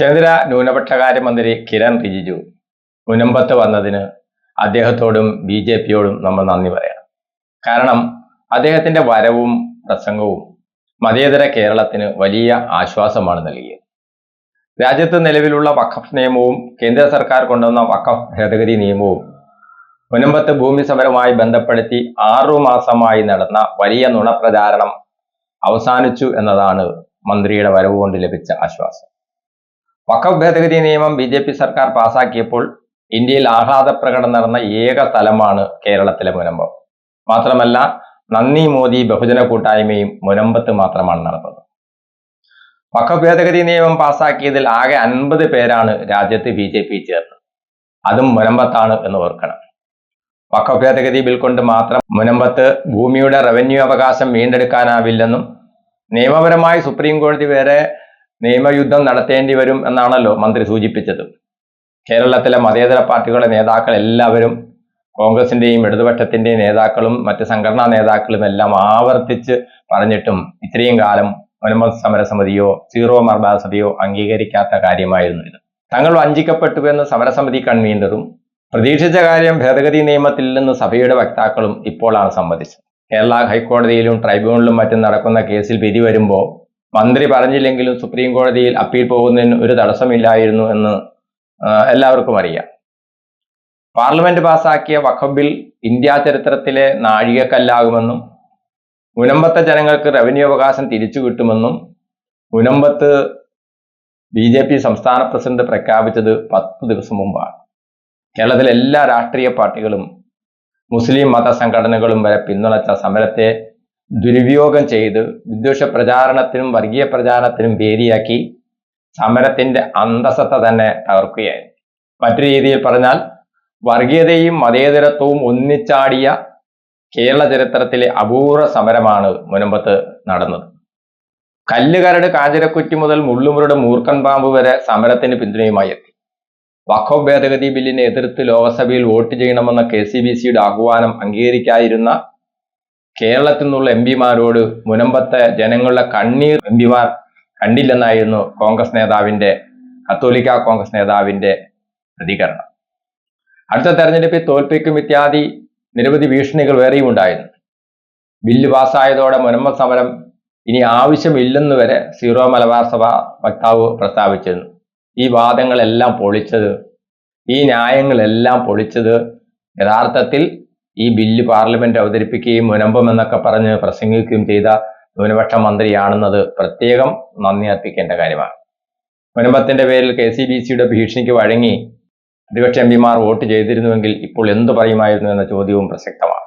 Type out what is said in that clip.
കേന്ദ്ര ന്യൂനപക്ഷകാര്യ മന്ത്രി കിരൺ റിജിജു. മുനമ്പത്ത് വന്നതിന് അദ്ദേഹത്തോടും ബി ജെ പിയോടും നമ്മൾ നന്ദി പറയാം കാരണം അദ്ദേഹത്തിന്റെ വരവും പ്രസംഗവും മതേതര കേരളത്തിന് വലിയ ആശ്വാസമാണ് നൽകിയത്. രാജ്യത്ത് നിലവിലുള്ള വഖഫ് നിയമവും കേന്ദ്ര സർക്കാർ കൊണ്ടുവന്ന വഖഫ് ഭേദഗതി നിയമവും മുനമ്പത്ത് ഭൂമി സമരവുമായി ബന്ധപ്പെടുത്തി ആറു മാസമായി നടന്ന വലിയ നുണപ്രചാരണം അവസാനിച്ചു എന്നതാണ് മന്ത്രിയുടെ വരവ് കൊണ്ട് ലഭിച്ച ആശ്വാസം. വഖഫ് ഭേദഗതി നിയമം ബി ജെ പി സർക്കാർ പാസാക്കിയപ്പോൾ ഇന്ത്യയിൽ ആഹ്ലാദ പ്രകടനം നടന്ന ഏക സ്ഥലമാണ് കേരളത്തിലെ മുനമ്പം. മാത്രമല്ല നന്ദി മോദി ബഹുജന കൂട്ടായ്മയും മുനമ്പത്ത് മാത്രമാണ് നടന്നത്. വഖഫ് ഭേദഗതി നിയമം പാസാക്കിയതിൽ ആകെ അൻപത് പേരാണ് രാജ്യത്ത് ബി ജെ പി ചേർന്നത് അതും മുനമ്പത്താണ് എന്ന് ഓർക്കണം. വഖഫ് ഭേദഗതി ബിൽ കൊണ്ട് മാത്രം മുനമ്പത്ത് ഭൂമിയുടെ റവന്യൂ അവകാശം വീണ്ടെടുക്കാനാവില്ലെന്നും നിയമപരമായി സുപ്രീം കോടതി വരെ നിയമയുദ്ധം നടത്തേണ്ടി വരും എന്നാണല്ലോ മന്ത്രി സൂചിപ്പിച്ചത്. കേരളത്തിലെ മതേതര പാർട്ടികളുടെ നേതാക്കൾ എല്ലാവരും കോൺഗ്രസിന്റെയും ഇടതുപക്ഷത്തിന്റെയും നേതാക്കളും മറ്റ് സംഘടനാ നേതാക്കളും എല്ലാം ആവർത്തിച്ച് പറഞ്ഞിട്ടും ഇത്രയും കാലം മുനമ്പം സമരസമിതിയോ സീറോ മർബാ സഭയോ അംഗീകരിക്കാത്ത കാര്യമായിരുന്നു ഇത്. തങ്ങൾ വഞ്ചിക്കപ്പെട്ടു എന്ന് സമരസമിതി കൺവീനറും പ്രതീക്ഷിച്ച കാര്യം ഭേദഗതി നിയമത്തിൽ നിന്ന് സഭയുടെ വക്താക്കളും ഇപ്പോഴാണ് സമ്മതിച്ചത്. കേരള ഹൈക്കോടതിയിലും ട്രൈബ്യൂണലിലും മറ്റും നടക്കുന്ന കേസിൽ വിധി വരുമ്പോൾ മന്ത്രി പറഞ്ഞില്ലെങ്കിലും സുപ്രീം കോടതിയിൽ അപ്പീൽ പോകുന്നതിന് ഒരു തടസ്സമില്ലായിരുന്നു എന്ന് എല്ലാവർക്കും അറിയാം. പാർലമെന്റ് പാസാക്കിയ വഖഫ് ബിൽ ഇന്ത്യ ചരിത്രത്തിലെ നാഴികക്കല്ലാകുമെന്നും മുനമ്പത്ത ജനങ്ങൾക്ക് റവന്യൂ അവകാശം തിരിച്ചു കിട്ടുമെന്നും മുനമ്പത്ത് ബി ജെ പി സംസ്ഥാന പ്രസിഡന്റ് പ്രഖ്യാപിച്ചത് പത്ത് ദിവസം മുമ്പാണ്. കേരളത്തിലെ എല്ലാ രാഷ്ട്രീയ പാർട്ടികളും മുസ്ലിം മത സംഘടനകളും വരെ പിന്തുണച്ച സമരത്തെ ദുരുപയോഗം ചെയ്ത് വിദ്വേഷ പ്രചാരണത്തിനും വർഗീയ പ്രചാരണത്തിനും വേദിയാക്കി സമരത്തിന്റെ അന്തസത്ത തന്നെ തകർക്കുകയായിരുന്നു. മറ്റു രീതിയിൽ പറഞ്ഞാൽ വർഗീയതയും മതേതരത്വവും ഒന്നിച്ചാടിയ കേരള ചരിത്രത്തിലെ അപൂർവ സമരമാണ് മുനമ്പത്ത് നടന്നത്. കല്ലുകരട് കാഞ്ഞിരക്കുറ്റി മുതൽ മുള്ളുമുരുടെ മൂർക്കൻ പാമ്പ് വരെ സമരത്തിന് പിന്തുണയുമായി എത്തി. വഖഫ് ഭേദഗതി ബില്ലിനെ എതിർത്ത് ലോക്സഭയിൽ വോട്ട് ചെയ്യണമെന്ന കെ സി ബി സിയുടെ ആഹ്വാനം അംഗീകരിക്കാതിരുന്ന കേരളത്തിൽ നിന്നുള്ള എം പിമാരോട് മുനമ്പത്തെ ജനങ്ങളുടെ കണ്ണീർ എം പിമാർ കണ്ടില്ലെന്നായിരുന്നു കോൺഗ്രസ് നേതാവിന്റെ കത്തോലിക്ക കോൺഗ്രസ് നേതാവിന്റെ പ്രതികരണം. അടുത്ത തെരഞ്ഞെടുപ്പിൽ തോൽപ്പിക്കും ഇത്യാദി നിരവധി ഭീഷണികൾ വേറെയും ഉണ്ടായിരുന്നു. ബില്ല് പാസ്സായതോടെ മുനമ്പ സമരം ഇനി ആവശ്യമില്ലെന്ന് വരെ സീറോ മലബാർ സഭ വക്താവ് പ്രസ്താവിച്ചിരുന്നു. ഈ വാദങ്ങളെല്ലാം പൊളിച്ചത് ഈ ന്യായങ്ങളെല്ലാം പൊളിച്ചത് യഥാർത്ഥത്തിൽ ഈ ബില്ല് പാർലമെന്റ് അവതരിപ്പിക്കുകയും മുനമ്പം എന്നൊക്കെ പറഞ്ഞ് പ്രസംഗിക്കുകയും ചെയ്ത ന്യൂനപക്ഷ മന്ത്രിയാണെന്നത് പ്രത്യേകം നന്ദി അർപ്പിക്കേണ്ട കാര്യമാണ്. മുനമ്പത്തിന്റെ പേരിൽ കെ സി ബി സിയുടെ ഭീഷണിക്ക് വഴങ്ങി പ്രതിപക്ഷ എം പിമാർ വോട്ട് ചെയ്തിരുന്നുവെങ്കിൽ ഇപ്പോൾ എന്തു പറയുമായിരുന്നു എന്ന ചോദ്യവും പ്രസക്തമാണ്.